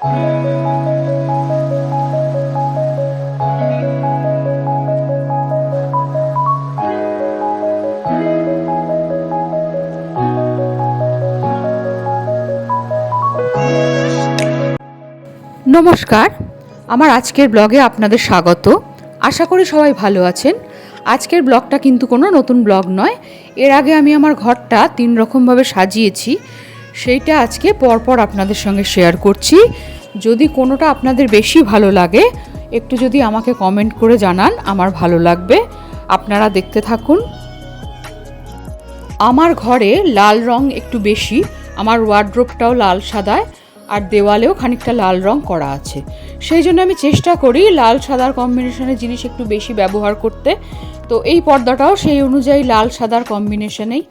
নমস্কার, আমার আজকের ব্লগে আপনাদের স্বাগত। আশা করি সবাই ভালো আছেন। আজকের ব্লগটা কিন্তু কোনো নতুন ব্লগ নয়। এর আগে আমি আমার ঘরটা তিন রকমভাবে সাজিয়েছি। সেইটা আজকে পরপর আপনাদের সঙ্গে শেয়ার করছি। যদি কোনোটা আপনাদের বেশি ভালো লাগে, একটু যদি আমাকে কমেন্ট করে জানান, আমার ভালো লাগবে। আপনারা দেখতে থাকুন। আমার ঘরে লাল রং একটু বেশি, আমার ওয়ার্ড্রোপটাও লাল সাদায়, আর দেওয়ালেও খানিকটা লাল রং করা আছে। সেই জন্য আমি চেষ্টা করি লাল সাদার কম্বিনেশনের জিনিস একটু বেশি ব্যবহার করতে। তো এই পর্দাটাও সেই অনুযায়ী লাল সাদার কম্বিনেশনেই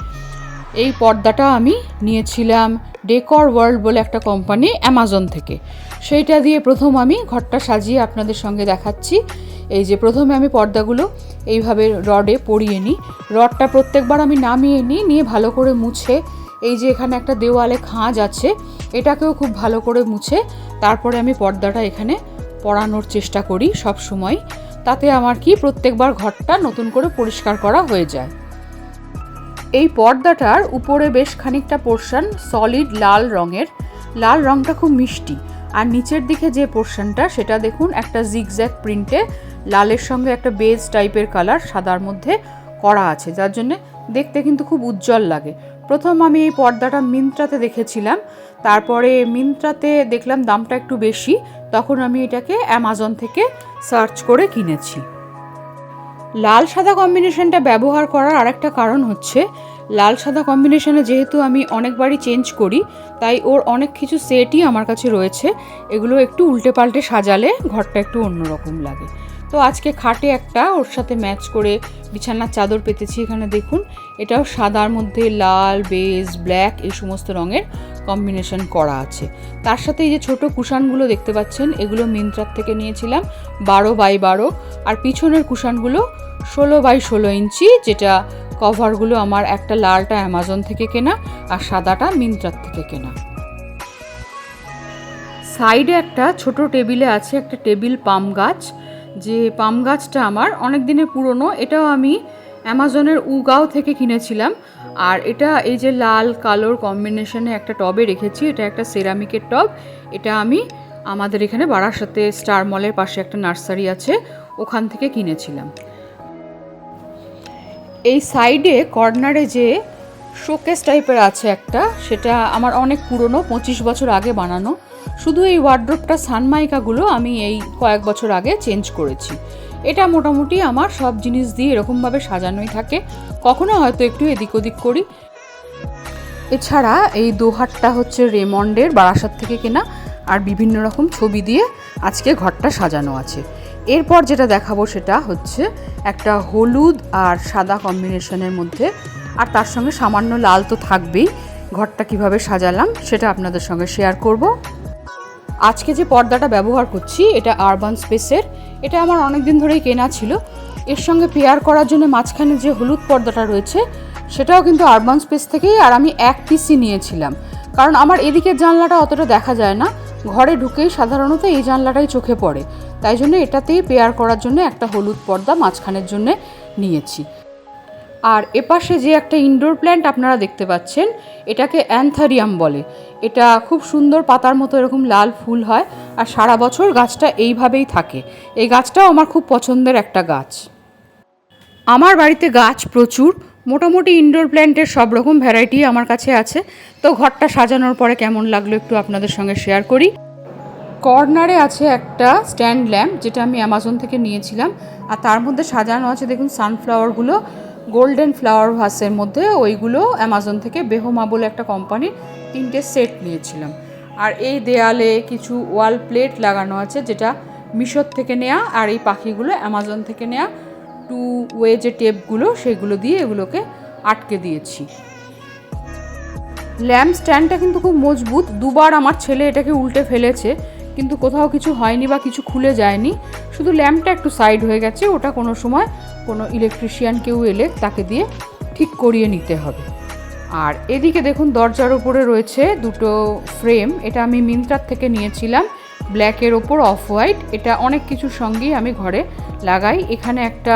এই পর্দাটা আমি নিয়েছিলাম ডেকর ওয়ার্ল্ড বলে একটা কোম্পানি অ্যামাজন থেকে। সেইটা দিয়ে প্রথম আমি ঘরটা সাজিয়ে আপনাদের সঙ্গে দেখাচ্ছি। এই যে প্রথমে আমি পর্দাগুলো এইভাবে রডে পরিয়ে নিই। রডটা প্রত্যেকবার আমি নামিয়ে নিই, নিয়ে ভালো করে মুছে। এই যে এখানে একটা দেওয়ালে খাঁজ আছে, এটাকেও খুব ভালো করে মুছে। তারপরে আমি পর্দাটা এখানে পরানোর চেষ্টা করি সব সময় তাতে আমার কি প্রত্যেকবার ঘরটা নতুন করে পরিষ্কার করা হয়ে যায়। এই পর্দাটার উপরে বেশ খানিকটা পোর্শন সলিড লাল রঙের। লাল রঙটা খুব মিষ্টি। আর নিচের দিকে যে পোর্শনটা সেটা দেখুন একটা জিগজ্যাক প্রিন্টে লালের সঙ্গে একটা বেজ টাইপের কালার সাদার মধ্যে করা আছে, যার জন্যে দেখতে কিন্তু খুব উজ্জ্বল লাগে। প্রথম আমি এই পর্দাটা মিন্ত্রাতে দেখেছিলাম। তারপরে মিন্ত্রাতে দেখলাম দামটা একটু বেশি। তখন আমি এটাকে অ্যামাজন থেকে সার্চ করে কিনেছি। লাল সাদা কম্বিনেশনটা ব্যবহার করার আরেকটা কারণ হচ্ছে, লাল সাদা কম্বিনেশনে যেহেতু আমি অনেকবারই চেঞ্জ করি, তাই ওর অনেক কিছু সেটই আমার কাছে রয়েছে। এগুলো একটু উল্টে পাল্টে সাজালে ঘরটা একটু অন্যরকম লাগে। তো আজকে খাটে একটা, ওর সাথে ম্যাচ করে বিছানার চাদর পেতেছি এখানে, দেখুন। এটাও সাদার মধ্যে লাল বেজ ব্ল্যাক এই সমস্ত রঙের কম্বিনেশন করা আছে। তার সাথে এই যে ছোট কুশানগুলো দেখতে পাচ্ছেন, এগুলো মিন্ত্রার থেকে নিয়েছিলাম, বারো বাই বারো। আর পিছনের কুশানগুলো ষোলো বাই ষোলো ইঞ্চি, যেটা কভারগুলো আমার একটা লালটা অ্যামাজন থেকে কেনা আর সাদাটা মিন্ত্রার থেকে কেনা। সাইডে একটা ছোট টেবিলে আছে একটা টেবিল পাম গাছ। যে পাম গাছটা আমার অনেক দিনের পুরনো, এটাও আমি অ্যামাজনের উগাও থেকে কিনেছিলাম। আর এটা এই যে লাল কালোর কম্বিনেশনে একটা টবে রেখেছি, এটা একটা সেরামিকের টব। এটা আমি আমাদের এখানে বারাসাতে স্টার মলের পাশে একটা নার্সারি আছে, ওখান থেকে কিনেছিলাম। এই সাইডে কর্নারে যে শোকেস টাইপের আছে একটা, সেটা আমার অনেক পুরনো, পঁচিশ বছর আগে বানানো। শুধু এই ওয়ার্ড্রোপটা সানমাইকাগুলো আমি এই কয়েক বছর আগে চেঞ্জ করেছি। এটা মোটামুটি আমার সব জিনিস দিয়ে এরকমভাবে সাজানোই থাকে। কখনো হয়তো একটু এদিক ওদিক করি। এছাড়া এই দোহারটা হচ্ছে রেমন্ডের বারাসাত থেকে কেনা আর বিভিন্ন রকম ছবি দিয়ে আজকে ঘরটা সাজানো আছে। এরপর যেটা দেখাবো সেটা হচ্ছে একটা হলুদ আর সাদা কম্বিনেশনের মধ্যে। আর তার সঙ্গে সামান্য লাল তো থাকবেই। ঘরটা কীভাবে সাজালাম সেটা আপনাদের সঙ্গে শেয়ার করব। আজকে যে পর্দাটা ব্যবহার করছি, এটা আরবান স্পেসের এটা আমার অনেক দিন ধরেই কেনা ছিল। এর সঙ্গে পেয়ার করার জন্য মাঝখানে যে হলুদ পর্দাটা রয়েছে, সেটাও কিন্তু আরবান স্পেস থেকেই, আর আমি এক পিসই নিয়েছিলাম। কারণ আমার এদিকের জানলাটা অতটা দেখা যায় না। ঘরে ঢুকেই সাধারণত এই জানলাটাই চোখে পড়ে। তাই জন্য এটাতেই পেয়ার করার জন্য একটা হলুদ পর্দা মাঝখানের জন্যে নিয়েছি। আর এপাশে যে একটা ইনডোর প্ল্যান্ট আপনারা দেখতে পাচ্ছেন, এটাকে অ্যান্থারিয়াম বলে। এটা খুব সুন্দর পাতার মতো এরকম লাল ফুল হয় আর সারা বছর গাছটা এইভাবেই থাকে। এই গাছটাও আমার খুব পছন্দের একটা গাছ। আমার বাড়িতে গাছ প্রচুর, মোটামুটি ইনডোর প্ল্যান্টের সব রকম ভ্যারাইটি আমার কাছে আছে। তো ঘরটা সাজানোর পরে কেমন লাগল একটু আপনাদের সঙ্গে শেয়ার করি। কর্নারে আছে একটা স্ট্যান্ড ল্যাম্প যেটা আমি অ্যামাজন থেকে নিয়েছিলাম। আর তার মধ্যে সাজানো আছে, দেখুন সানফ্লাওয়ারগুলো গোল্ডেন ফ্লাওয়ার ভাসের মধ্যে ওইগুলো অ্যামাজন থেকে বেহমা বলে একটা কোম্পানির তিনটে সেট নিয়েছিলাম। আর এই দেয়ালে কিছু ওয়াল প্লেট লাগানো আছে যেটা মিশোর থেকে নেওয়া আর এই পাখিগুলো অ্যামাজন থেকে নেওয়া টু ওয়ে যে টেপগুলো সেগুলো দিয়ে এগুলোকে আটকে দিয়েছি। ল্যাম্প স্ট্যান্ডটা কিন্তু খুব মজবুত। দুবার আমার ছেলে এটাকে উল্টে ফেলেছে। কিন্তু কোথাও কিছু হয়নি বা কিছু খুলে যায়নি। শুধু ল্যাম্পটা একটু সাইড হয়ে গেছে, ওটা কোনো সময় কোনো ইলেকট্রিশিয়ান কেউ এলে তাকে দিয়ে ঠিক করিয়ে নিতে হবে। আর এদিকে দেখুন, দরজার ওপরে রয়েছে দুটো ফ্রেম এটা আমি মিন্ত্রার থেকে নিয়েছিলাম। ব্ল্যাকের ওপর অফ হোয়াইট এটা অনেক কিছুর সঙ্গেই আমি ঘরে লাগাই। এখানে একটা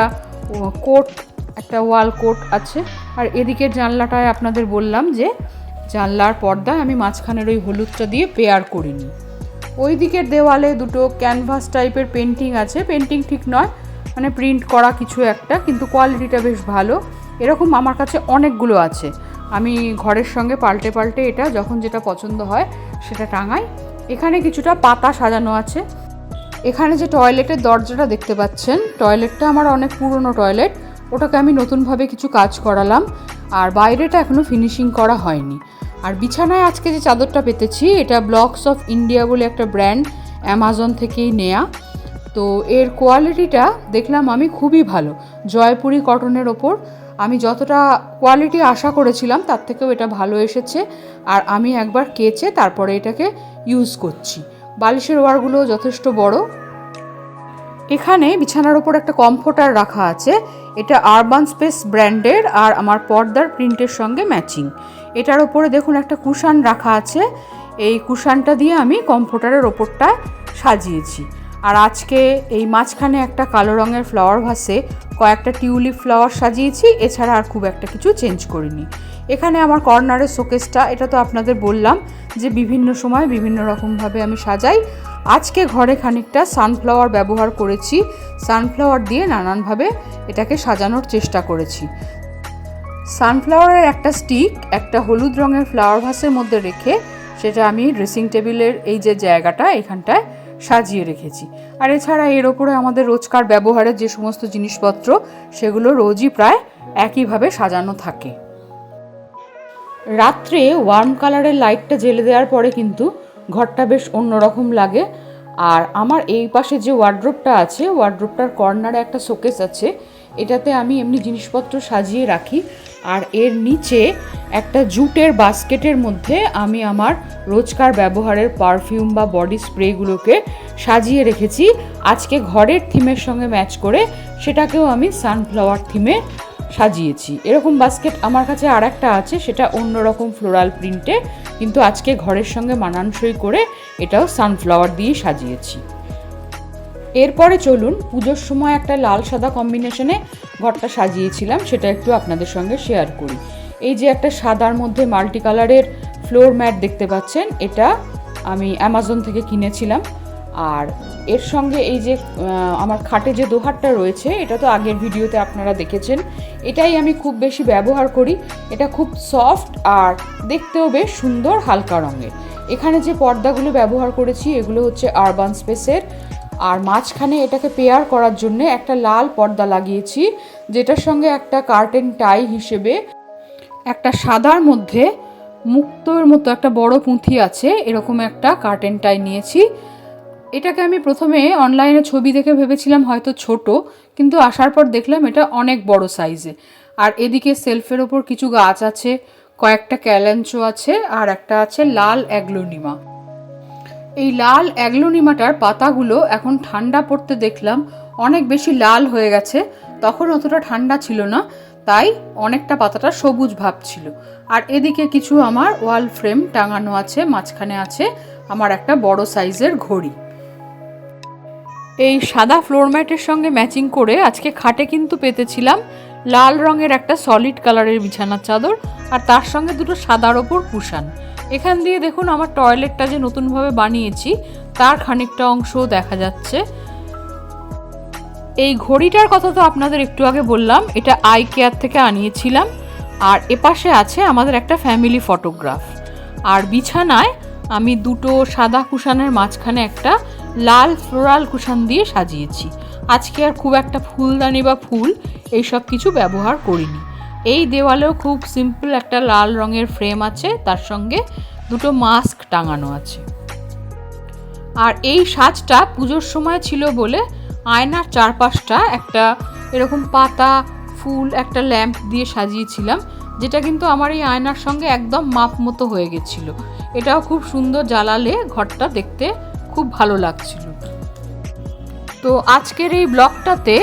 কোট একটা ওয়াল কোট আছে। আর এদিকের জানলাটায় আপনাদের বললাম যে, জানলার পর্দায় আমি মাঝখানের ওই হলুদটা দিয়ে পেয়ার করিনি। ওই দিকের দেওয়ালে দুটো ক্যানভাস টাইপের পেন্টিং আছে। পেন্টিং ঠিক নয় মানে প্রিন্ট করা কিছু একটা, কিন্তু কোয়ালিটিটা বেশ ভালো। এরকম আমার কাছে অনেকগুলো আছে। আমি ঘরের সঙ্গে পাল্টে পাল্টে এটা যখন যেটা পছন্দ হয়, সেটা টাঙাই। এখানে কিছুটা পাতা সাজানো আছে। এখানে যে টয়লেটের দরজাটা দেখতে পাচ্ছেন টয়লেটটা আমার অনেক পুরনো টয়লেট ওটাকে আমি নতুনভাবে কিছু কাজ করালাম। আর বাইরেটা এখনও ফিনিশিং করা হয়নি। আর বিছানায় আজকে যে চাদরটা পেতেছি, এটা ব্লকস অফ ইন্ডিয়া বলে একটা ব্র্যান্ড অ্যামাজন থেকেই নেয়া। তো এর কোয়ালিটিটা দেখলাম আমি খুবই ভালো, জয়পুরি কটনের ওপর। আমি যতটা কোয়ালিটি আশা করেছিলাম, তার থেকেও এটা ভালো এসেছে। আর আমি একবার কেচে তারপরে এটাকে ইউজ করছি। বালিশের ওয়ারগুলো যথেষ্ট বড়। এখানে বিছানার ওপর একটা কমফোর্টার রাখা আছে। এটা আরবান স্পেস ব্র্যান্ডের আর আমার পর্দার প্রিন্টের সঙ্গে ম্যাচিং এটার ওপরে দেখুন একটা কুশান রাখা আছে। এই কুশানটা দিয়ে আমি কমফোর্টারের ওপরটা সাজিয়েছি। আর আজকে এই মাঝখানে একটা কালো রঙের ফ্লাওয়ার ভাসে, কয়েকটা টিউলিপ ফ্লাওয়ার সাজিয়েছি, এছাড়া আর খুব একটা কিছু চেঞ্জ করিনি। এখানে আমার কর্নারের শোকেসটা, এটা তো আপনাদের বললাম যে বিভিন্ন সময় বিভিন্ন রকমভাবে আমি সাজাই। আজকে ঘরে খানিকটা সানফ্লাওয়ার ব্যবহার করেছি। সানফ্লাওয়ার দিয়ে নানানভাবে এটাকে সাজানোর চেষ্টা করেছি। সানফ্লাওয়ারের একটা স্টিক একটা হলুদ রঙের ফ্লাওয়ার ভাসের মধ্যে রেখে সেটা আমি ড্রেসিং টেবিলের এই যে জায়গাটা এখানটায় সাজিয়ে রেখেছি। আর এছাড়া এর ওপরে আমাদের রোজকার ব্যবহারের যে সমস্ত জিনিসপত্র, সেগুলো রোজই প্রায় একইভাবে সাজানো থাকে। রাত্রে ওয়ার্ম কালারের লাইটটা জেলে দেওয়ার পরে কিন্তু ঘরটা বেশ অন্যরকম লাগে। আর আমার এই পাশে যে ওয়ার্ড্রোপটা আছে ওয়ার্ড্রোপটার কর্নারে একটা শোকেস আছে। এটাতে আমি এমনি জিনিসপত্র সাজিয়ে রাখি। আর এর নিচে একটা জুটের বাস্কেটের মধ্যে আমি আমার রোজকার ব্যবহারের পারফিউম বা বডি স্প্রেগুলোকে সাজিয়ে রেখেছি। আজকে ঘরের থিমের সঙ্গে ম্যাচ করে সেটাকেও আমি সানফ্লাওয়ার থিমে সাজিয়েছি। এরকম বাস্কেট আমার কাছে আর একটা আছে, সেটা অন্যরকম ফ্লোরাল প্রিন্টে। কিন্তু আজকে ঘরের সঙ্গে মানানসই করে এটাও সানফ্লাওয়ার দিয়ে সাজিয়েছি। এরপরে চলুন পুজোর সময় একটা লাল সাদা কম্বিনেশনে ঘরটা সাজিয়েছিলাম, সেটা একটু আপনাদের সঙ্গে শেয়ার করি। এই যে একটা সাদার মধ্যে মাল্টি কালারের ফ্লোর ম্যাট দেখতে পাচ্ছেন, এটা আমি অ্যামাজন থেকে কিনেছিলাম। আর এর সঙ্গে এই যে আমার খাটে যে দোহারটা রয়েছে, এটা তো আগের ভিডিওতে আপনারা দেখেছেন, এটাই আমি খুব বেশি ব্যবহার করি। এটা খুব সফট আর দেখতেও বেশ সুন্দর হালকা রঙের। এখানে যে পর্দাগুলো ব্যবহার করেছি, এগুলো হচ্ছে আরবান স্পেসের আর মাঝখানে এটাকে পেয়ার করার জন্য একটা লাল পর্দা লাগিয়েছি, যেটার সঙ্গে একটা কার্টেন টাই হিসেবে একটা সাদার মধ্যে মুক্তোর মতো একটা বড় পুঁথি আছে, এরকম একটা কার্টেন টাই নিয়েছি। এটাকে আমি প্রথমে অনলাইনে ছবি দেখে ভেবেছিলাম হয়তো ছোট, কিন্তু আসার পর দেখলাম এটা অনেক বড় সাইজে আর এদিকে সেলফের ওপর কিছু গাছ আছে, কয়েকটা ক্যালেঞ্চো আছে, আর একটা আছে লাল অ্যাগ্লোনিমা। এই লাল অ্যাগ্লোনিমাটার পাতাগুলো এখন ঠান্ডা পড়তে দেখলাম। অনেক বেশি লাল হয়ে গেছে। তখন অতটা ঠান্ডা ছিল না, তাই অনেকটা পাতাটা সবুজ ভাব ছিল। আর এদিকে কিছু আমার ওয়াল ফ্রেম টাঙানো আছে, মাঝখানে আছে আমার একটা বড় সাইজের ঘড়ি। এই সাদা ফ্লোর ম্যাটের সঙ্গে ম্যাচিং করে আজকে খাটে কিন্তু পেতেছিলাম লাল রঙের একটা সলিড কালারের বিছানার চাদর আর তার সঙ্গে দুটো সাদার ওপর কুশান। এখান দিয়ে দেখুন আমার টয়লেটটা যে নতুনভাবে বানিয়েছি, তার খানিকটা অংশও দেখা যাচ্ছে। এই ঘড়িটার কথা তো আপনাদের একটু আগে বললাম, এটা আই কেয়ার থেকে আনিয়েছিলাম। আর এপাশে আছে আমাদের একটা ফ্যামিলি ফটোগ্রাফ। আর বিছানায় আমি দুটো সাদা কুশানের মাঝখানে একটা লাল ফ্লোরাল কুশান দিয়ে সাজিয়েছি। আজকে আর খুব একটা ফুলদানি বা ফুল এইসব কিছু ব্যবহার করিনি। এই দেওয়ালেও খুব সিম্পল একটা লাল রঙের ফ্রেম আছে, তার সঙ্গে দুটো মাস্ক টাঙানো আছে। আর এই সাজটা পুজোর সময় ছিল বলে আয়নার চারপাশটা একটা এরকম পাতা, ফুল, একটা ল্যাম্প দিয়ে সাজিয়েছিলাম, যেটা কিন্তু আমার এই আয়নার সঙ্গে একদম মাপ মতো হয়ে গেছিল। এটাও খুব সুন্দর জ্বালালে ঘরটা দেখতে খুব ভালো লাগছিল। তো আজকের এই ব্লগটাতে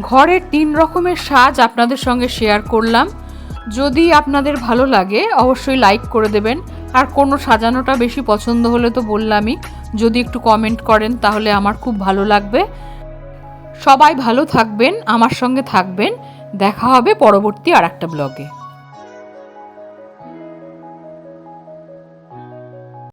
ঘরের তিন রকমের সাজ আপনাদের সঙ্গে শেয়ার করলাম। যদি আপনাদের ভালো লাগে, অবশ্যই লাইক করে দেবেন। আর কোনো সাজানোটা বেশি পছন্দ হলে তো বললামই, যদি একটু কমেন্ট করেন তাহলে আমার খুব ভালো লাগবে। সবাই ভালো থাকবেন, আমার সঙ্গে থাকবেন। দেখা হবে পরবর্তী আর একটা ব্লগে